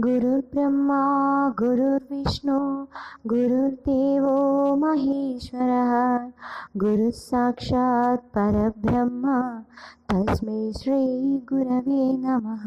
गुरुर्ब्रह्मा गुरुर्विष्णु गुरुर्देवो महेश्वरः गुरुः साक्षात् परब्रह्म तस्मै श्रीगुरवे नमः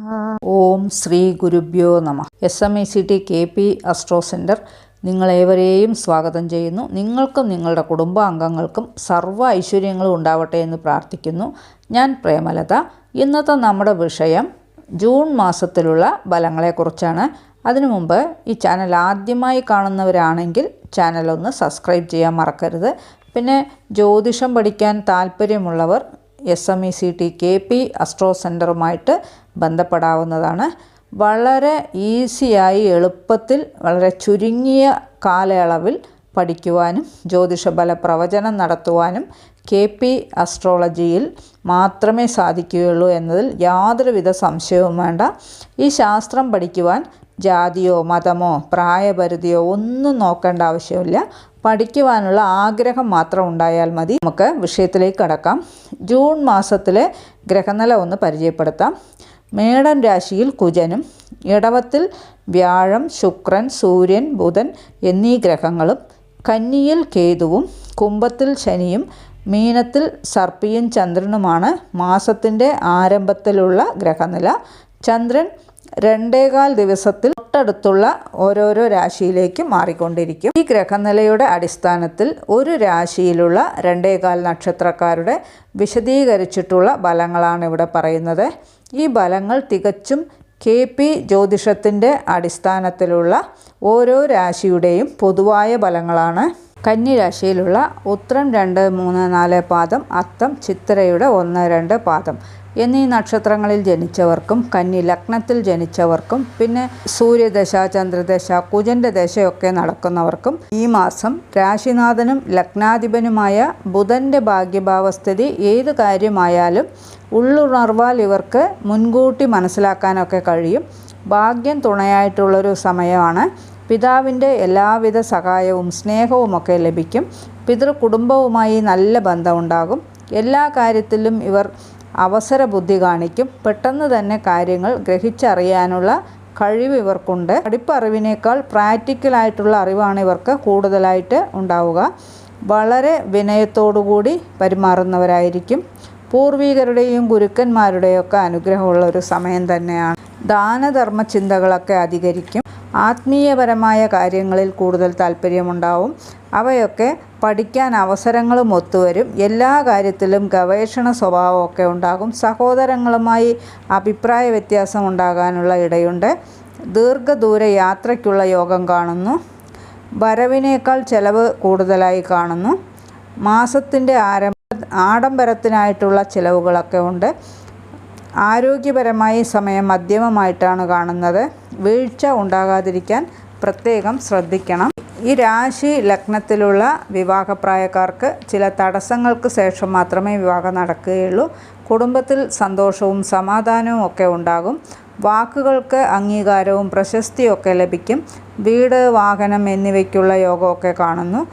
ഓം ശ്രീ ഗുരുഭ്യോ നമ S M I C T K P astro centre നിങ്ങളേവരെയും സ്വാഗതം ചെയ്യുന്നു നിങ്ങൾക്കും നിങ്ങളുടെ കുടുംബാംഗങ്ങൾക്കും സർവ്വ ഐശ്വര്യങ്ങളും ഉണ്ടാവട്ടെ എന്ന് പ്രാർത്ഥിക്കുന്നു ഞാൻ പ്രേമലത ഇന്നത്തെ നമ്മുടെ വിഷയം ജൂൺ മാസത്തിലുള്ള ഫലങ്ങളെക്കുറിച്ചാണ്. അതിനു മുമ്പ് ഈ ചാനൽ ആദ്യമായി കാണുന്നവരാണെങ്കിൽ ചാനൽ ഒന്ന് സബ്സ്ക്രൈബ് ചെയ്യാൻ മറക്കരുത്. പിന്നെ ജ്യോതിഷം പഠിക്കാൻ താല്പര്യമുള്ളവർ S M E C T K P astro സെന്ററുമായിട്ട് ബന്ധപ്പെടാവുന്നതാണ്. വളരെ ഈസിയായി എളുപ്പത്തിൽ വളരെ ചുരുങ്ങിയ കാലയളവിൽ പഠിക്കുവാനും ജ്യോതിഷബല പ്രവചനം നടത്തുവാനും കെ പി അസ്ട്രോളജിയിൽ മാത്രമേ സാധിക്കുകയുള്ളൂ എന്നതിൽ യാതൊരുവിധ സംശയവും വേണ്ട. ഈ ശാസ്ത്രം പഠിക്കുവാൻ ജാതിയോ മതമോ പ്രായപരിധിയോ ഒന്നും നോക്കേണ്ട ആവശ്യമില്ല. പഠിക്കുവാനുള്ള ആഗ്രഹം മാത്രം ഉണ്ടായാൽ മതി. നമുക്ക് വിഷയത്തിലേക്ക് കടക്കാം. ജൂൺ മാസത്തിലെ ഗ്രഹനില ഒന്ന് പരിചയപ്പെടുത്താം. മേടൻ രാശിയിൽ കുജനും ഇടവത്തിൽ വ്യാഴം ശുക്രൻ സൂര്യൻ ബുധൻ എന്നീ ഗ്രഹങ്ങളും കന്നിയിൽ കേതുവും കുംഭത്തിൽ ശനിയും മീനത്തിൽ സർപ്പിയും ചന്ദ്രനുമാണ് മാസത്തിന്റെ ആരംഭത്തിലുള്ള ഗ്രഹനില. ചന്ദ്രൻ രണ്ടേകാൽ ദിവസത്തിൽ തൊട്ടടുത്തുള്ള ഓരോരോ രാശിയിലേക്ക് മാറിക്കൊണ്ടിരിക്കും. ഈ ഗ്രഹനിലയുടെ അടിസ്ഥാനത്തിൽ ഒരു രാശിയിലുള്ള രണ്ടേകാൽ നക്ഷത്രക്കാരുടെ വിശദീകരിച്ചിട്ടുള്ള ഫലങ്ങളാണ് ഇവിടെ പറയുന്നത്. ഈ ഫലങ്ങൾ തികച്ചും കെ പി ജ്യോതിഷത്തിന്റെ അടിസ്ഥാനത്തിലുള്ള ഓരോ രാശിയുടെയും പൊതുവായ ഫലങ്ങളാണ് കന്നി രാശിയിലുള്ള ഉത്രം രണ്ട് മൂന്ന് നാല് പാദം അത്തം ചിത്രയുടെ ഒന്ന് രണ്ട് പാദം. എന്നീ നക്ഷത്രങ്ങളിൽ ജനിച്ചവർക്കും കന്നി ലഗ്നത്തിൽ ജനിച്ചവർക്കും പിന്നെ സൂര്യദശ ചന്ദ്രദശ കുജന്റെ ദശയൊക്കെ നടക്കുന്നവർക്കും ഈ മാസം രാശിനാഥനും ലഗ്നാധിപനുമായ ബുധന്റെ ഭാഗ്യഭാവസ്ഥിതി ഏത് കാര്യമായാലും ഉള്ളുണർവാൽ ഇവർക്ക് മുൻകൂട്ടി മനസ്സിലാക്കാനൊക്കെ കഴിയും. ഭാഗ്യം തുണയായിട്ടുള്ളൊരു സമയമാണ്. പിതാവിന്റെ എല്ലാവിധ സഹായവും സ്നേഹവുമൊക്കെ ലഭിക്കും. പിതൃകുടുംബവുമായി നല്ല ബന്ധമുണ്ടാകും. എല്ലാ കാര്യത്തിലും ഇവർ അവസര ബുദ്ധി കാണിക്കും. പെട്ടെന്ന് തന്നെ കാര്യങ്ങൾ ഗ്രഹിച്ചറിയാനുള്ള കഴിവ് ഇവർക്കുണ്ട്. പഠിപ്പറിവിനേക്കാൾ പ്രാക്ടിക്കലായിട്ടുള്ള അറിവാണ് ഇവർക്ക് കൂടുതലായിട്ട് ഉണ്ടാവുക. വളരെ വിനയത്തോടുകൂടി പെരുമാറുന്നവരായിരിക്കും. പൂർവികരുടെയും ഗുരുക്കന്മാരുടെയും ഒക്കെ അനുഗ്രഹമുള്ള ഒരു സമയം തന്നെയാണ്. ദാനധർമ്മ ചിന്തകളൊക്കെ അധികരിക്കും. ആത്മീയപരമായ കാര്യങ്ങളിൽ കൂടുതൽ താല്പര്യമുണ്ടാവും. അവയൊക്കെ പഠിക്കാൻ അവസരങ്ങളും ഒത്തുവരും. എല്ലാ കാര്യത്തിലും ഗവേഷണ സ്വഭാവമൊക്കെ ഉണ്ടാകും. സഹോദരങ്ങളുമായി അഭിപ്രായ വ്യത്യാസം ഉണ്ടാകാനുള്ള ഇടയുണ്ട്. ദീർഘദൂര യാത്രയ്ക്കുള്ള യോഗം കാണുന്നു. വരവിനേക്കാൾ ചെലവ് കൂടുതലായി കാണുന്നു. മാസത്തിന്റെ ആരംഭ ആഡംബരത്തിനായിട്ടുള്ള ചിലവുകളൊക്കെ ഉണ്ട്. ആരോഗ്യപരമായി സമയം മധ്യമമായിട്ടാണ് കാണുന്നത്. വീഴ്ച ഉണ്ടാകാതിരിക്കാൻ പ്രത്യേകം ശ്രദ്ധിക്കണം. ഈ രാശി ലഗ്നത്തിലുള്ള വിവാഹപ്രായക്കാർക്ക് ചില തടസ്സങ്ങൾക്ക് ശേഷം മാത്രമേ വിവാഹം നടക്കുകയുള്ളൂ. കുടുംബത്തിൽ സന്തോഷവും സമാധാനവും ഒക്കെ ഉണ്ടാകും. വാക്കുകൾക്ക് അംഗീകാരവും പ്രശസ്തിയൊക്കെ ലഭിക്കും. വീട് വാഹനം എന്നിവയ്ക്കുള്ള യോഗമൊക്കെ കാണുന്നു.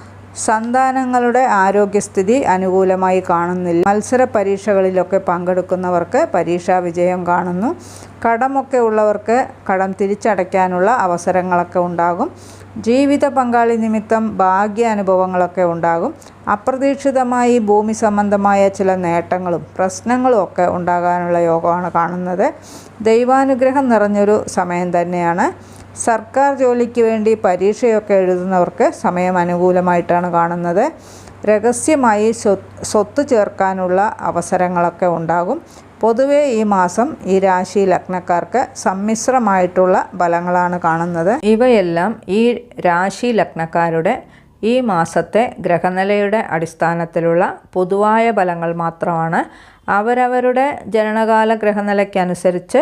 സന്താനങ്ങളുടെ ആരോഗ്യസ്ഥിതി അനുകൂലമായി കാണുന്നില്ല. മത്സര പരീക്ഷകളിലൊക്കെ പങ്കെടുക്കുന്നവർക്ക് പരീക്ഷാ വിജയം കാണുന്നു. കടമൊക്കെ ഉള്ളവർക്ക് കടം തിരിച്ചടയ്ക്കാനുള്ള അവസരങ്ങളൊക്കെ ഉണ്ടാകും. ജീവിത പങ്കാളി നിമിത്തം ഭാഗ്യ അനുഭവങ്ങളൊക്കെ ഉണ്ടാകും. അപ്രതീക്ഷിതമായി ഭൂമി സംബന്ധമായ ചില നേട്ടങ്ങളും പ്രശ്നങ്ങളും ഒക്കെ ഉണ്ടാകാനുള്ള യോഗമാണ് കാണുന്നത്. ദൈവാനുഗ്രഹം നിറഞ്ഞൊരു സമയം തന്നെയാണ്. സർക്കാർ ജോലിക്ക് വേണ്ടി പരീക്ഷയൊക്കെ എഴുതുന്നവർക്ക് സമയം അനുകൂലമായിട്ടാണ് കാണുന്നത്. രഹസ്യമായി സ്വത്ത് ചേർക്കാനുള്ള അവസരങ്ങളൊക്കെ ഉണ്ടാകും. പൊതുവെ ഈ മാസം ഈ രാശി ലഗ്നക്കാർക്ക് സമ്മിശ്രമായിട്ടുള്ള ഫലങ്ങളാണ് കാണുന്നത്. ഇവയെല്ലാം ഈ രാശി ലഗ്നക്കാരുടെ ഈ മാസത്തെ ഗ്രഹനിലയുടെ അടിസ്ഥാനത്തിലുള്ള പൊതുവായ ഫലങ്ങൾ മാത്രമാണ്. അവരവരുടെ ജനനകാല ഗ്രഹനിലയ്ക്കനുസരിച്ച്